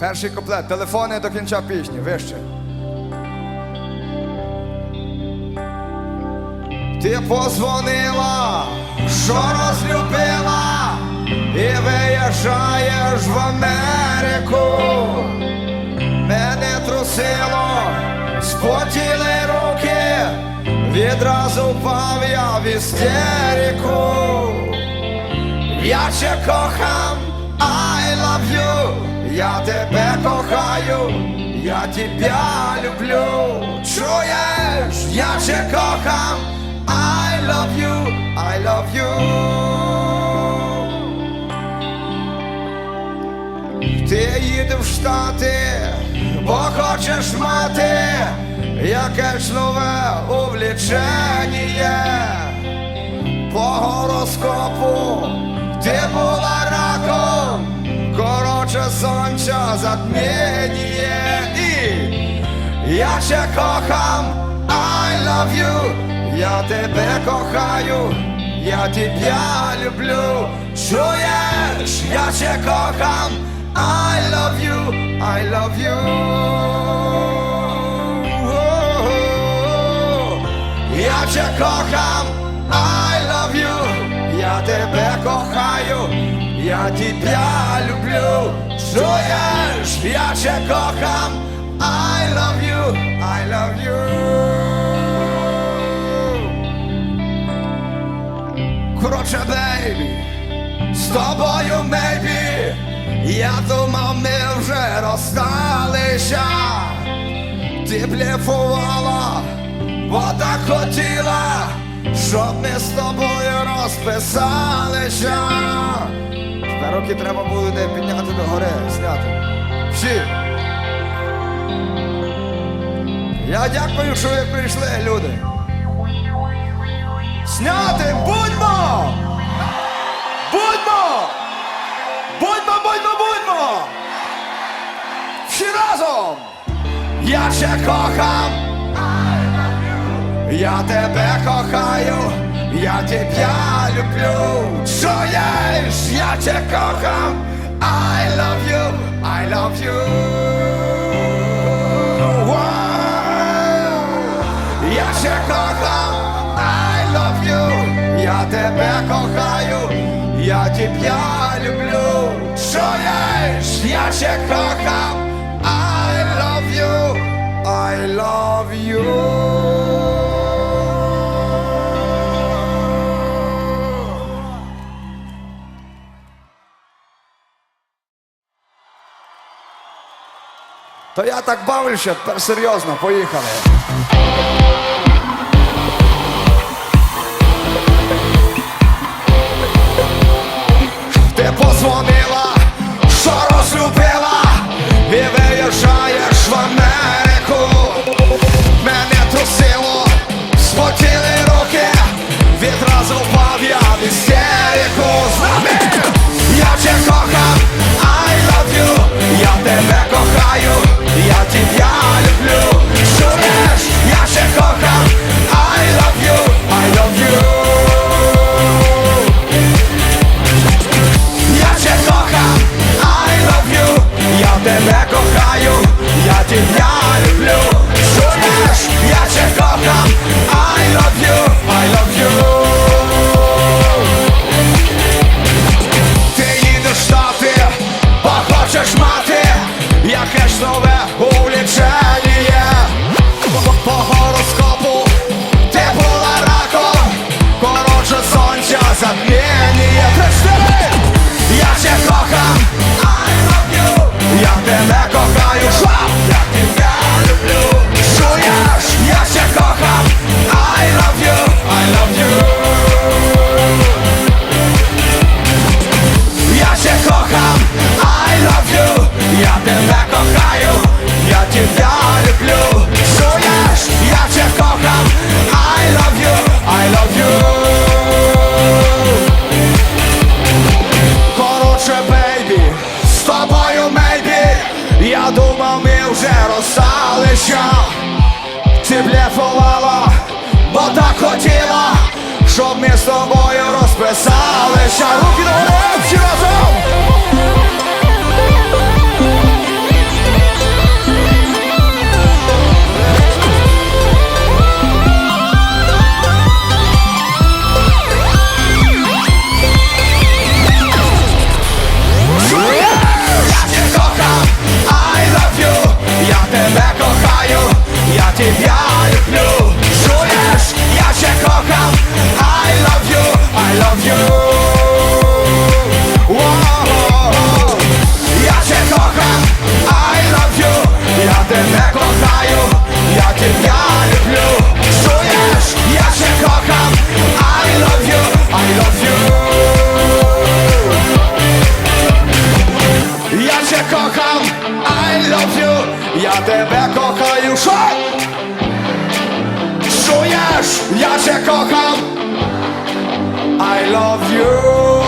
Перший куплет. Телефони до кінця пісні. Вище. Ти позвонила, що розлюбила, і виїжджаєш в Америку. Мене трусило, спотіли руки, відразу впав я в істерику. Я ще кохам, I love you, я тебе кохаю, я тебя люблю. Чуєш, я ще кохам, I love you, I love you. Ти їдеш в Штати, бо хочеш мати якесь нове увлічення по гороскопу і я ще кохам, I love you, я тебе кохаю, я тебя люблю, чуєш, я ще кохам, I love you, I love. Я ще кохам, I love you, я тебе кохаю, я тебя люблю, чуєш, я ще кохам, I love you, I love you. Короче, бейбі, з тобою, мейбі, я думав, ми вже розсталися. Ти блефувала, бо так хотіла, щоб ми з тобою розписалися. Руки треба буде підняти до гори, зняти. Всі. Я дякую, що ви прийшли, люди. Зняти, будьмо! Будьмо! Будьмо, будьмо, будьмо! Всі разом! Я ще кохам, я тебе кохаю, я тебя люблю. Чуєш, я тебе кохам, I love you, I love you. Wow. Я ще кохам, I love you, я тебе кохаю, я тебя люблю. Чуєш, я ще кохам, То я так бавлюся, тепер серйозно, поїхали. Я тебя люблю. Чуєш, я ще ми з тобою розписалися. Руки на всі разом! wiesz, ja cię kocham I love you